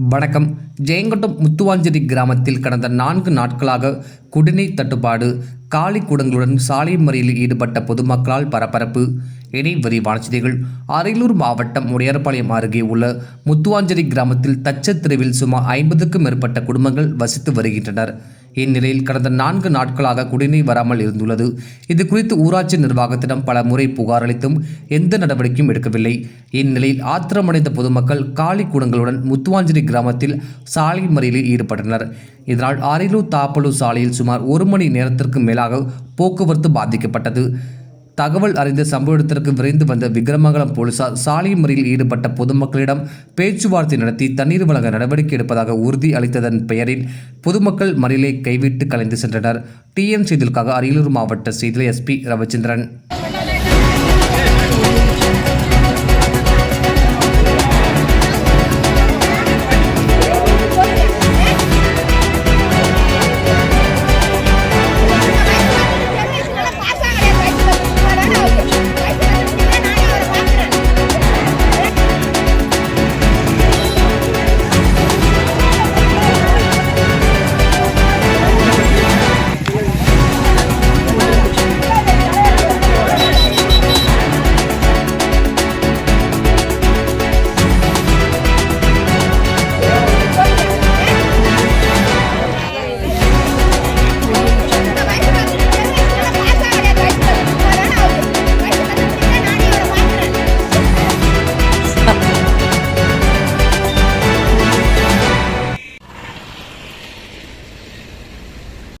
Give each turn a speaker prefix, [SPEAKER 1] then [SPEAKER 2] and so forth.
[SPEAKER 1] வணக்கம். ஜெயங்கொண்டம் முத்துவாஞ்சேரி கிராமத்தில் கடந்த நான்கு நாட்களாக குடிநீர் தட்டுப்பாடு காலி குடங்களுடன் சாலை மறியலில் ஈடுபட்ட பொதுமக்களால் பரபரப்பு. இனி விரிவான செய்திகள். அரியலூர் மாவட்டம் உடையார்பாளையம் அருகே உள்ள முத்துவாஞ்சேரி கிராமத்தில் தச்சத் தெருவில் சுமார் ஐம்பதுக்கும் மேற்பட்ட குடும்பங்கள் வசித்து வருகின்றனர். இந்நிலையில் கடந்த நான்கு நாட்களாக குடிநீர் வராமல் இருந்துள்ளது. இது குறித்து ஊராட்சி நிர்வாகத்திடம் பல முறை புகார் அளித்தும் எந்த நடவடிக்கையும் எடுக்கவில்லை. இந்நிலையில் ஆத்திரமடைந்த பொதுமக்கள் காலி குடங்களுடன் முத்துவாஞ்சேரி கிராமத்தில் சாலை மறியலில் ஈடுபட்டனர். இதனால் அரியலூர் தாப்பலூர் சாலையில் சுமார் ஒரு மணி நேரத்திற்கு மேலாக போக்குவரத்து பாதிக்கப்பட்டது. தகவல் அறிந்த சம்பவ இடத்திற்கு விரைந்து வந்த விக்ரமங்கலம் போலீசார் சாலை முறையில் ஈடுபட்ட பொதுமக்களிடம் பேச்சுவார்த்தை நடத்தி தண்ணீர் வழங்க நடவடிக்கை எடுப்பதாக உறுதி அளித்ததன் பெயரில் பொதுமக்கள் மறியலை கைவிட்டு கலைந்து சென்றனர். டிஎன் செய்திகளுக்காக அரியலூர் மாவட்ட செய்தியில் எஸ்பி ரவிச்சந்திரன்.